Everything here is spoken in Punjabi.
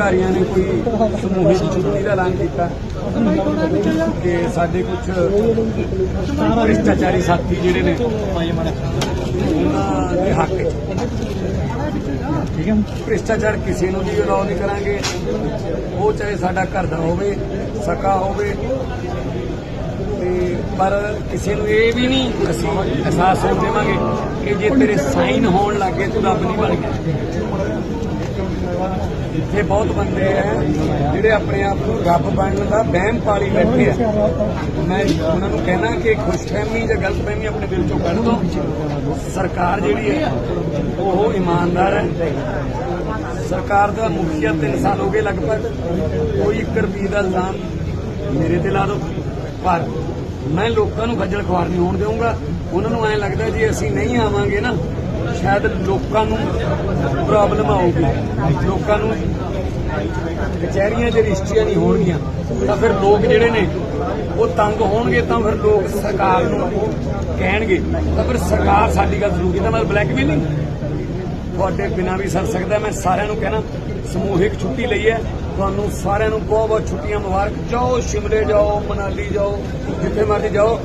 ਅਧਿਕਾਰੀਆਂ ਨੇ ਕੋਈ ਸਮੂਹਿਕ ਛੁੱਟੀ ਦਾ ਐਲਾਨ ਕੀਤਾ? ਕਿ ਸਾਡੇ ਕੁਝ ਭ੍ਰਿਸ਼ਟਾਚਾਰੀ ਸਾਥੀ ਜਿਹੜੇ ਨੇ ਉਹਨਾਂ ਦੇ ਹੱਕ ਠੀਕ ਹੈ? ਭ੍ਰਿਸ਼ਟਾਚਾਰ ਕਿਸੇ ਨੂੰ ਵੀ ਅਲਾਉ ਨਹੀਂ ਕਰਾਂਗੇ। ਉਹ ਚਾਹੇ ਸਾਡਾ ਘਰ ਦਾ ਹੋਵੇ, ਸਕਾ ਹੋਵੇ, ਤੇ ਪਰ ਕਿਸੇ ਨੂੰ ਇਹ ਵੀ ਨਹੀਂ ਅਸੀਂ ਅਹਿਸਾਸ ਹੋਣ ਦੇਵਾਂਗੇ ਕਿ ਜੇ ਤੇਰੇ ਸਾਈਨ ਹੋਣ ਲੱਗੇ ਤੂੰ ਰੱਬ ਨਹੀਂ ਬਣ ਗਿਆ। ਇੱਥੇ ਬਹੁਤ ਬੰਦੇ ਆ ਜਿਹੜੇ ਆਪਣੇ ਆਪ ਨੂੰ ਰੱਬ ਬਣਨ ਦਾ ਵਹਿਮ ਪਾਲੀ ਬੈਠੇ ਆ। ਮੈਂ ਉਹਨਾਂ ਨੂੰ ਕਹਿਣਾ ਕਿ ਖੁਸ਼ਫਹਿਮੀ ਜਾਂ ਗਲਤਫਹਿਮੀ ਆਪਣੇ ਦਿਲ ਚੋਂ ਕੱਢ ਦੋ। ਸਰਕਾਰ ਜਿਹੜੀ ਹੈ ਉਹ ਇਮਾਨਦਾਰ ਹੈ। ਸਰਕਾਰ ਦਾ ਮੁਖੀਆ 3 ਸਾਲ ਹੋ ਗਏ ਲਗਭਗ। ਕੋਈ ਇੱਕ ਰੁਪਏ ਦਾ ਇਲਜ਼ਾਮ ਮੇਰੇ ਤੇ ਲਾ ਦੋ। ਪਰ ਮੈਂ ਲੋਕਾਂ ਨੂੰ ਖੱਜਲ ਖੁਆਰ ਨਹੀਂ ਹੋਣ ਦੇਵਾਂਗਾ ਉਹਨਾਂ ਨੂੰ ਐਂ ਲੱਗਦਾ ਜੇ ਅਸੀਂ ਨਹੀਂ ਆਵਾਂਗੇ ਨਾ ਸ਼ਾਇਦ ਲੋਕਾਂ ਨੂੰ ਪ੍ਰੋਬਲਮ ਆਊਗੀ। ਲੋਕਾਂ ਨੂੰ ਕਚਹਿਰੀਆਂ 'ਚ ਰਜਿਸਟਰੀਆਂ ਨਹੀਂ ਹੋਣਗੀਆਂ, ਤਾਂ ਫਿਰ ਲੋਕ ਜਿਹੜੇ ਨੇ, ਉਹ ਤੰਗ ਹੋਣਗੇ, ਤਾਂ ਫਿਰ ਲੋਕ ਸਰਕਾਰ ਨੂੰ ਕਹਿਣਗੇ, ਤਾਂ ਫਿਰ ਸਰਕਾਰ ਸਾਡੀ ਗੱਲ ਜ਼ਰੂਰੀ ਤਾਂ ਮੈਂ ਮਤਲਬ ਨਹੀਂ ਤੁਹਾਡੇ ਬਿਨਾਂ ਵੀ ਸਰ ਸਕਦਾ। ਮੈਂ ਸਾਰਿਆਂ ਨੂੰ ਕਹਿਣਾ ਸਮੂਹਿਕ ਛੁੱਟੀ ਲਈ ਹੈ। ਤੁਹਾਨੂੰ ਸਾਰਿਆਂ ਨੂੰ ਬਹੁਤ ਬਹੁਤ ਛੁੱਟੀਆਂ ਮੁਬਾਰਕ। ਜਾਓ, ਸ਼ਿਮਲੇ ਜਾਓ, ਮਨਾਲੀ ਜਾਓ, ਜਿੱਥੇ ਮਰਜ਼ੀ ਜਾਓ।